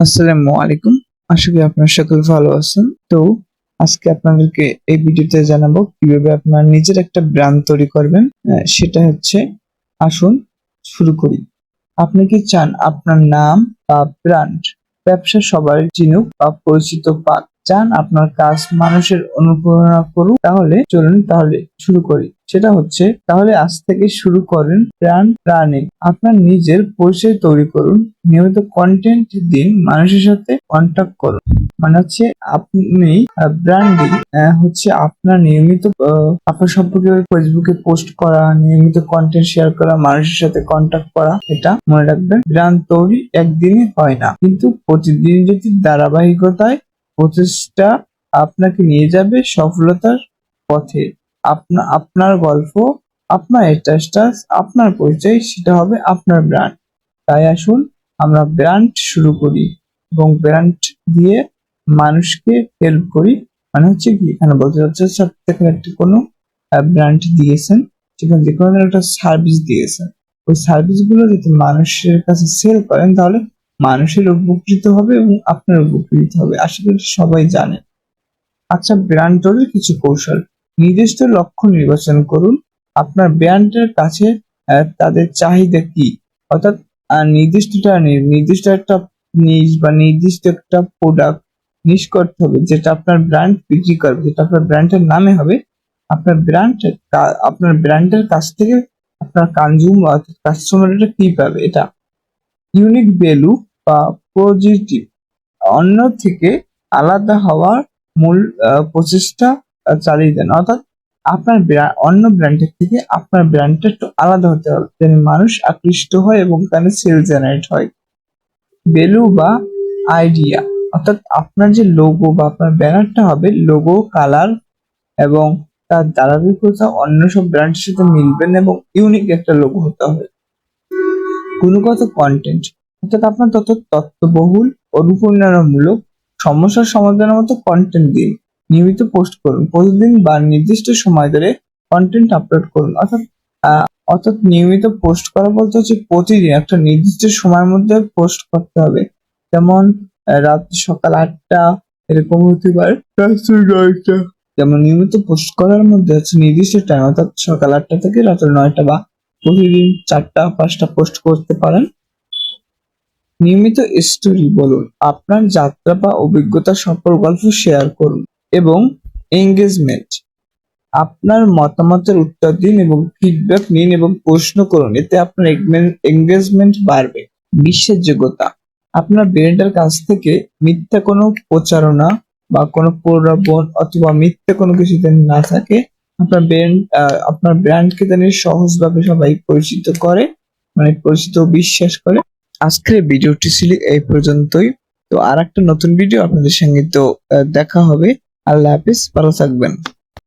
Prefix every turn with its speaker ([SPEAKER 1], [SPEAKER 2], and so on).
[SPEAKER 1] আসসালামু আলাইকুম। আশা করি আপনারা সকল ভালো আছেন। তো আজকে আপনাদেরকে এই ভিডিওতে জানাব কীভাবে আপনার নিজের একটা ব্র্যান্ড তৈরি করবেন। সেটা হচ্ছে আসুন শুরু করি। আপনি কি চান আপনার নাম বা ব্র্যান্ড? ব্যবসা সবার চিনুক বা পরিচিত পাক। চান আপনার কাজ মানুষের অনুপ্রেরণা করুক, তাহলে চলুন তাহলে শুরু করি। সেটা হচ্ছে, তাহলে আজ থেকে শুরু করেন প্রাণ প্রাণে। আপনার নিজের পরিচয় তৈরি করুন। নিয়মিত কন্টেন্ট দিন, মানুষের সাথে কন্ট্যাক্ট করুন। মানে হচ্ছে, আপনি ব্র্যান্ডিং হচ্ছে আপনার নিয়মিত আপনার সম্পর্কে ফেসবুকে পোস্ট করা, নিয়মিত কন্টেন্ট শেয়ার করা, মানুষের সাথে কন্ট্যাক্ট করা, এটা মনে রাখবেন ব্র্যান্ড তৈরি একদিনই হয় না। কিন্তু প্রতিদিন যদি ধারাবাহিকতায় প্রচেষ্টা আপনাকে নিয়ে যাবে সফলতার পথে। আপনা আপনার গল্প, আপনার স্ট্যাটাস আপনার পরিচয়, সেটা হবে আপনার ব্র্যান্ড তাই আসুন, আমরা ব্র্যান্ড শুরু করি এবং ব্র্যান্ড দিয়ে মানুষকে হেল্প করি। মানে হচ্ছে কি, এখানে বলতে চাচ্ছে এখানে একটি কোনো ব্র্যান্ড দিয়েছেন, সেখানে যে কোনো একটা সার্ভিস দিয়েছেন। ওই সার্ভিসগুলো যদি মানুষের কাছে সেল করেন, তাহলে মানুষের উপকৃত হবে এবং আপনার উপকৃত হবে। আশা করি সবাই জানে। আচ্ছা ব্র্যান্ড তৈরির কিছু কৌশল। নির্দিষ্ট লক্ষ্য নির্বাচন করুন। আপনার ব্র্যান্ডের কাছে তাদের চাহিদা কি? অর্থাৎ নির্দিষ্টটা নির্দিষ্ট একটা নিজ বা নির্দিষ্ট একটা প্রোডাক্ট নিশ করতে হবে, যেটা আপনার ব্র্যান্ড বিক্রি করবে, যেটা আপনার ব্র্যান্ডের নামে হবে। আপনার ব্র্যান্ড আপনার ব্র্যান্ডের কাছ থেকে আপনার কনজিউমার কাস্টমারটা কি পাবে? এটা ইউনিক ভ্যালু বা পজিটিভ অন্য থেকে আলাদা হওয়ার মূল প্রচেষ্টা চালিয়ে দেন। অর্থাৎ আপনার অন্য ব্র্যান্ডের থেকে আপনার ব্র্যান্ডটা একটু আলাদা হতে হবে। যেন মানুষ আকৃষ্ট হয় এবং তাহলে সেল জেনারেট হয়। ভ্যালু বা আইডিয়া অর্থাৎ আপনার যে লোগো বা আপনার ব্যানারটা হবে লোগো কালার এবং তার ধারাবাহিকতা, অন্য সব ব্র্যান্ডের সাথে মিলবেন এবং ইউনিক একটা লোগো হতে হবে। গুণগত কন্টেন্ট অর্থাৎ আপনার তত তথ্যবহুল অনুপ্রেরণামূলক সমস্যার সমাধানের মতো কন্টেন্ট দিন নিয়মিত পোস্ট করুন। প্রতিদিন বা নির্দিষ্ট সময় ধরে কন্টেন্ট আপলোড করুন। অর্থাৎ অর্থাৎ নিয়মিত পোস্ট করা বলতে হচ্ছে প্রতিদিন একটা নির্দিষ্ট সময়ের মধ্যে পোস্ট করতে হবে। যেমন রাত সকাল আটটা, এরকম হতে পারে। যেমন নিয়মিত পোস্ট করার মধ্যে হচ্ছে নির্দিষ্ট টাইম অর্থাৎ সকাল আটটা থেকে রাত্র নয়টা বা প্রতিদিন চারটা, পাঁচটা পোস্ট করতে পারেন। নিয়মিত স্টোরি বলুন, আপনার যাত্রা বা অভিজ্ঞতা সফল গল্প শেয়ার করুন এবং এঙ্গেজমেন্ট আপনার মতামতের উত্তর দিন এবং ফিডব্যাক নিন এবং প্রশ্ন করুন, এতে আপনার এঙ্গেজমেন্ট বাড়বে। বিশ্বাসযোগ্যতা আপনার ব্র্যান্ডের কাছ থেকে মিথ্যা কোনো প্রচারণা বা কোনো প্রলোভন অথবা মিথ্যা কোনো কিছু যেন না থাকে, আপনার ব্র্যান্ড আপনার ব্র্যান্ডকে যেন সহজভাবে সবাই পরিচিত করে মানে পরিচিত বিশ্বাস করে আজকের ভিডিওটি ছিল এই পর্যন্তই। তো আর একটা নতুন ভিডিও আপনাদের সঙ্গে তো দেখা হবে। আল্লাহ হাফিজ, ভালো থাকবেন।